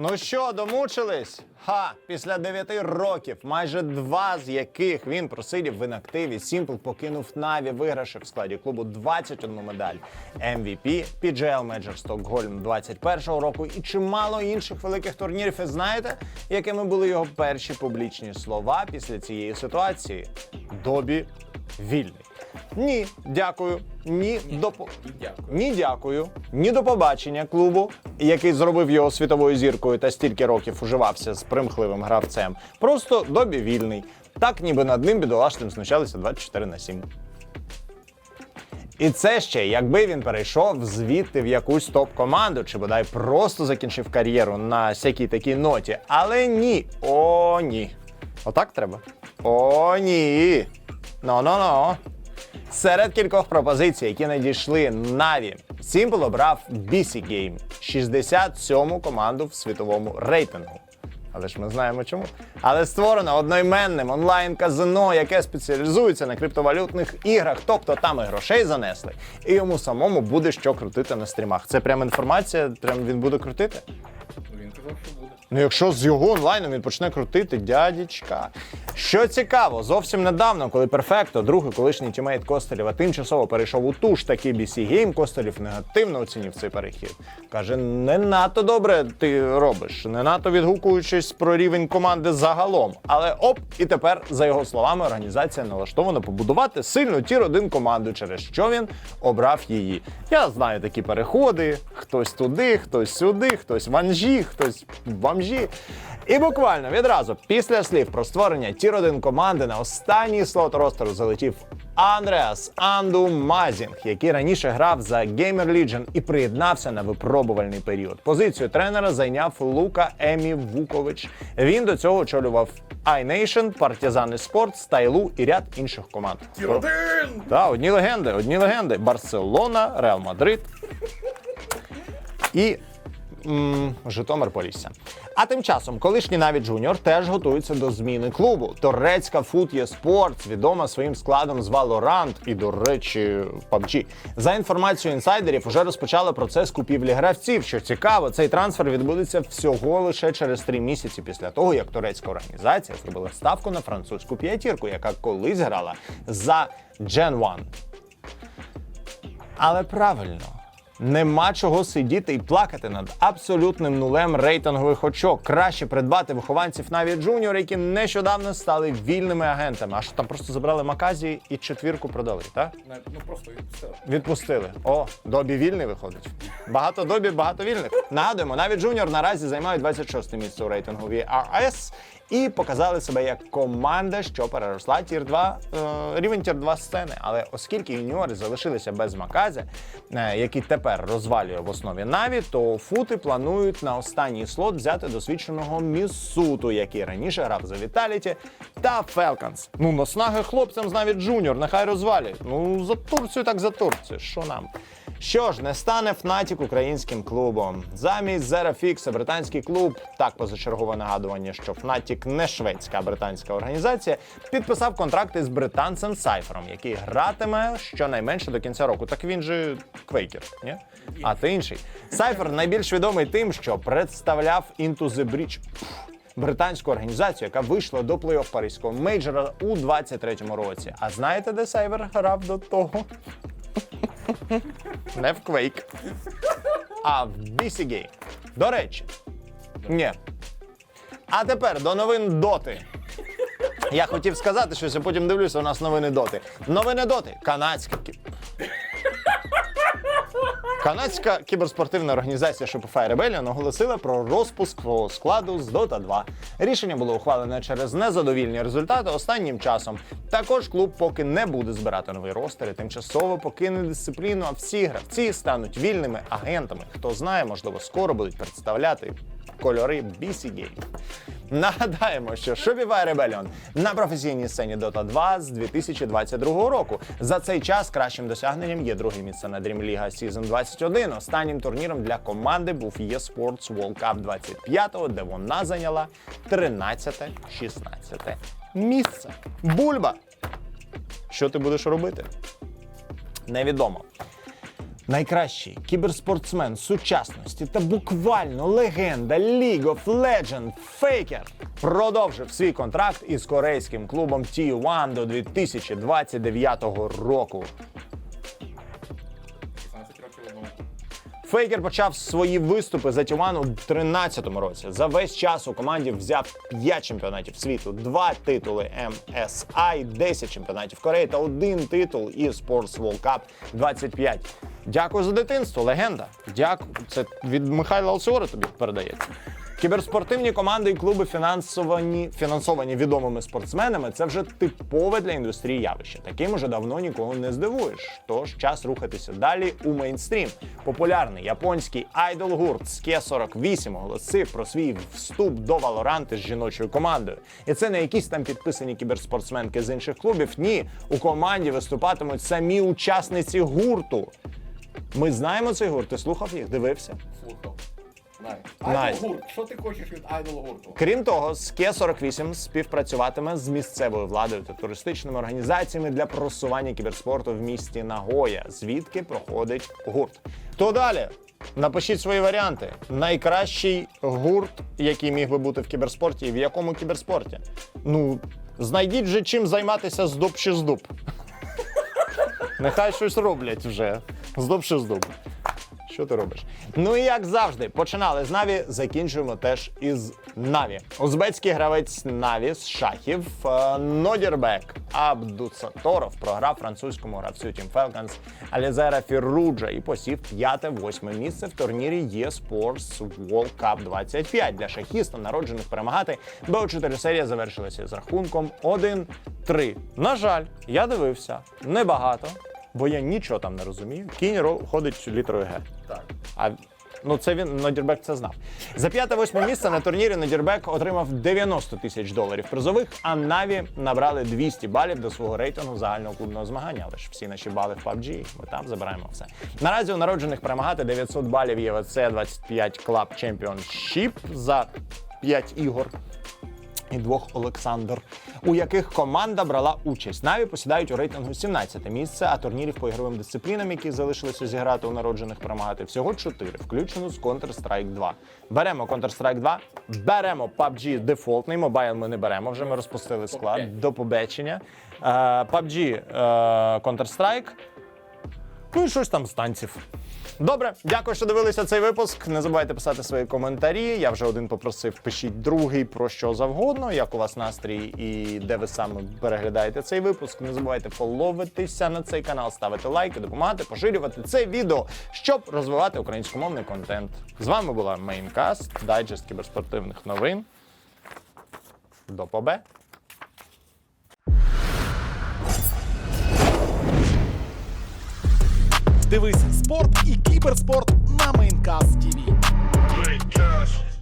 Ну що, домучились? Ха, після 9 років, майже два з яких він просидів в інактиві, Сімпл покинув Наві, виграши в складі клубу 21 медаль. MVP, PGL Major Stockholm 21-го року і чимало інших великих турнірів. І знаєте, якими були його перші публічні слова після цієї ситуації? Добі вільний. Ні, дякую. Ні, до по- ні, дякую. Ні до побачення клубу, який зробив його світовою зіркою та стільки років уживався з примхливим гравцем. Просто добі вільний. Так, ніби над ним бідолашним знущалися 24 на 7. І це ще якби він перейшов звідти в якусь топ-команду, чи бодай просто закінчив кар'єру на всякій такій ноті. Але ні, о, ні. Отак треба. О, ні. Ну-ну-ну. Серед кількох пропозицій, які надійшли Наві, Simple обрав BC Game, 67-му команду в світовому рейтингу. Але ж ми знаємо чому. Але створено одноіменним онлайн-казино, яке спеціалізується на криптовалютних іграх, тобто там і грошей занесли, і йому самому буде що крутити на стрімах. Це прямо інформація, прям він буде крутити. Він казав, що буде. Ну, якщо з його онлайном він почне крутити, дядічка. Що цікаво, зовсім недавно, коли Перфекто, другий колишній тімейт Костелєва, тимчасово перейшов у ту ж таки BC Game, Костелєв негативно оцінив цей перехід. Каже, не надто добре ти робиш, не надто відгукуючись про рівень команди загалом. Але оп, і тепер, за його словами, організація налаштована побудувати сильну тір 1 команду, через що він обрав її. Я знаю такі переходи: хтось туди, хтось сюди, хтось в Анжі, хтось в бомжі. І буквально відразу після слів про створення тір 1 команди на останній слот ростеру залетів Андреас Анду Мазінг, який раніше грав за Gamer Legion і приєднався на випробувальний період. Позицію тренера зайняв Лука Емі Вукович. Він до цього очолював iNation, Партизани Спорт, Стайлу і ряд інших команд. Один! Так, одні легенди, одні легенди. Барселона, Реал Мадрид і м, Житомир Полісся. А тим часом колишній навіть Джуніор теж готується до зміни клубу. Турецька є Спортс, відома своїм складом з Valorant і, до речі, PUBG. За інформацією інсайдерів, уже розпочали процес купівлі гравців. Що цікаво, цей трансфер відбудеться всього лише через три місяці після того, як турецька організація зробила ставку на французьку п'ятірку, яка колись грала за Gen 1. Але правильно. Нема чого сидіти і плакати над абсолютним нулем рейтингових очок. Краще придбати вихованців навіть джуніор, які нещодавно стали вільними агентами. А що там просто забрали Маказі і четвірку продали, так? Ну просто відпустили. Відпустили. О, добі вільний виходить. Багато добі, багато вільних. Нагадуємо, навіть джуніор наразі займають 26 місце у рейтингу VRS і показали себе як команда, що переросла тір 2, е, рівень тір 2 сцени. Але оскільки юніори залишилися без Макази, е, який тепер розвалює в основі Наві, то фути планують на останній слот взяти досвідченого Місуту, який раніше грав за Віталіті та Фелканс. Ну, наснаги хлопцям навіть Джуніор, нехай розвалюють. Ну, за Турцію так за Турцію. Що нам? Що ж, не стане Фнатік українським клубом. Замість Зерафікса британський клуб, так позачергове нагадування, що Фнатік не шведська а британська організація, підписав контракти з британцем Сайфером, який гратиме щонайменше до кінця року. Так він же квейкер, ні? А ти інший. Сайфер найбільш відомий тим, що представляв Into the Breach. Британську організацію, яка вийшла до плей-офф паризького мейджора у 23-му році. А знаєте, де Сайвер грав до того? Не в Quake, а в BC Game. До речі, ні. А тепер до новин Доти. Я хотів сказати щось, а потім дивлюся, у нас новини Доти. Новини Доти. Канадська. кі- Канадська кіберспортивна організація Shopify Rebellion оголосила про розпуск свого складу з Dota 2. Рішення було ухвалене через незадовільні результати останнім часом. Також клуб поки не буде збирати новий ростер і тимчасово покине дисципліну, а всі гравці стануть вільними агентами. Хто знає, можливо, скоро будуть представляти кольори BC Game. Нагадаємо, що Shopify Rebellion на професійній сцені Dota 2 з 2022 року. За цей час кращим досягненням є друге місце на Dream League Season 21. Останнім турніром для команди був eSports World Cup 25, де вона зайняла 13-16 місце. Бульба! Що ти будеш робити? Невідомо. Найкращий кіберспортсмен сучасності та буквально легенда League of Legends Фейкер продовжив свій контракт із корейським клубом T1 до 2029 року. 16 років одному. Фейкер почав свої виступи за Тіван у 13-му році. За весь час у команді взяв 5 чемпіонатів світу, 2 титули MSI, 10 чемпіонатів Кореї та один титул eSports World Cup 25. Дякую за дитинство, легенда. Дякую. Це від Михайла Алсіори тобі передається. Кіберспортивні команди і клуби фінансовані, фінансовані відомими спортсменами. Це вже типове для індустрії явище. Таким уже давно нікого не здивуєш. Тож час рухатися далі у мейнстрім. Популярний японський айдол гурт Ske 48 оголосив про свій вступ до Валоранти з жіночою командою. І це не якісь там підписані кіберспортсменки з інших клубів. Ні, у команді виступатимуть самі учасниці гурту. Ми знаємо цей гурт. Ти слухав їх? Дивився? Слухав. Найс. Найс. Айдол гурт. Що ти хочеш від айдол гурту? Крім того, Ске 48 співпрацюватиме з місцевою владою та туристичними організаціями для просування кіберспорту в місті Нагоя, звідки проходить гурт. Хто далі? Напишіть свої варіанти. Найкращий гурт, який міг би бути в кіберспорті, і в якому кіберспорті? Ну, знайдіть же чим займатися з дуб чи з дуб. Нехай щось роблять вже. Здоб чи здоб. Що ти робиш? Ну і як завжди, починали з Наві, закінчуємо теж із Наві. Узбецький гравець Наві з шахів е, Нодірбек Абдусаторов програв французькому гравцю Team Falcons Алізера Фірруджа і посів п'яте-восьме місце в турнірі eSports World Cup 25. Для шахіста, народжених перемагати, бо 4 серія завершилася з рахунком 1-3. На жаль, я дивився небагато бо я нічого там не розумію. Кінь ходить літерою Г. Так. А ну це він Нодірбек це знав. За п'яте-восьме місце на турнірі Нодірбек отримав 90 тисяч доларів призових, а Наві набрали 200 балів до свого рейтингу загального клубного змагання. Але ж всі наші бали в PUBG, ми там забираємо все. Наразі у народжених перемагати 900 балів ЄВЦ 25 Club Championship за 5 ігор і двох Олександр, у яких команда брала участь. Наві посідають у рейтингу 17 місце, а турнірів по ігровим дисциплінам, які залишилися зіграти у народжених перемагати, всього 4, включно з Counter-Strike 2. Беремо Counter-Strike 2, беремо PUBG дефолтний, мобайл ми не беремо, вже ми розпустили склад. До побачення. Е, PUBG е, Counter-Strike. Ну і щось там з танців. Добре, дякую, що дивилися цей випуск. Не забувайте писати свої коментарі. Я вже один попросив, пишіть другий про що завгодно, як у вас настрій і де ви саме переглядаєте цей випуск. Не забувайте фоловитися на цей канал, ставити лайки, допомагати, поширювати це відео, щоб розвивати українськомовний контент. З вами була Мейнкаст, дайджест кіберспортивних новин. До побе! Дивись спорт і кіберспорт на Мейнкаст ТІВІ.